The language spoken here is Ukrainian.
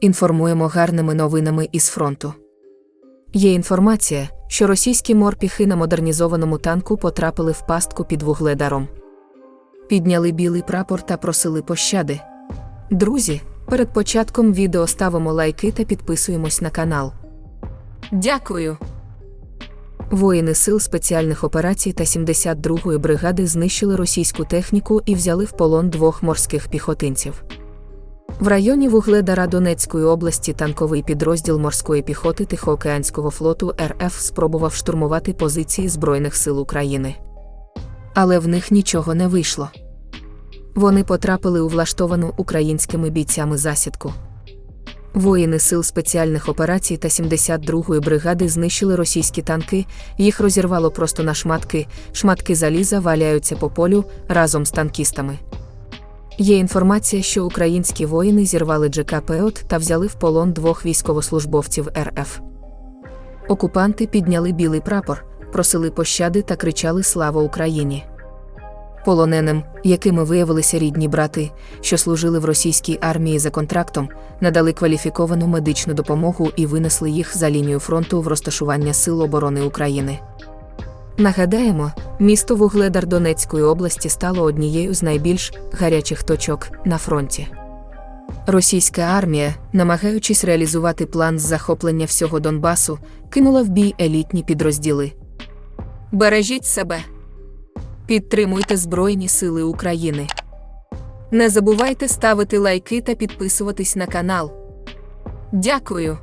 Інформуємо гарними новинами із фронту. Є інформація, що російські морпіхи на модернізованому танку потрапили в пастку під вугледаром. Підняли білий прапор та просили пощади. Друзі, перед початком відео ставимо лайки та підписуємось на канал. Дякую. Воїни сил спеціальних операцій та 72-ї бригади знищили російську техніку і взяли в полон двох морських піхотинців. В районі Вугледара Донецької області танковий підрозділ морської піхоти Тихоокеанського флоту РФ спробував штурмувати позиції Збройних сил України. Але в них нічого не вийшло. Вони потрапили у влаштовану українськими бійцями засідку. Воїни сил спеціальних операцій та 72-ї бригади знищили російські танки, їх розірвало просто на шматки, шматки заліза валяються по полю разом з танкістами. Є інформація, що українські воїни зірвали ДЖК «Пеот» та взяли в полон двох військовослужбовців РФ. Окупанти підняли білий прапор, просили пощади та кричали Слава Україні! Полоненим, якими виявилися рідні брати, що служили в російській армії за контрактом, надали кваліфіковану медичну допомогу і винесли їх за лінію фронту в розташування Сил оборони України. Нагадаємо, місто Вугледар Донецької області стало однією з найбільш гарячих точок на фронті. Російська армія, намагаючись реалізувати план з захоплення всього Донбасу, кинула в бій елітні підрозділи. Бережіть себе. Підтримуйте Збройні Сили України. Не забувайте ставити лайки та підписуватись на канал. Дякую.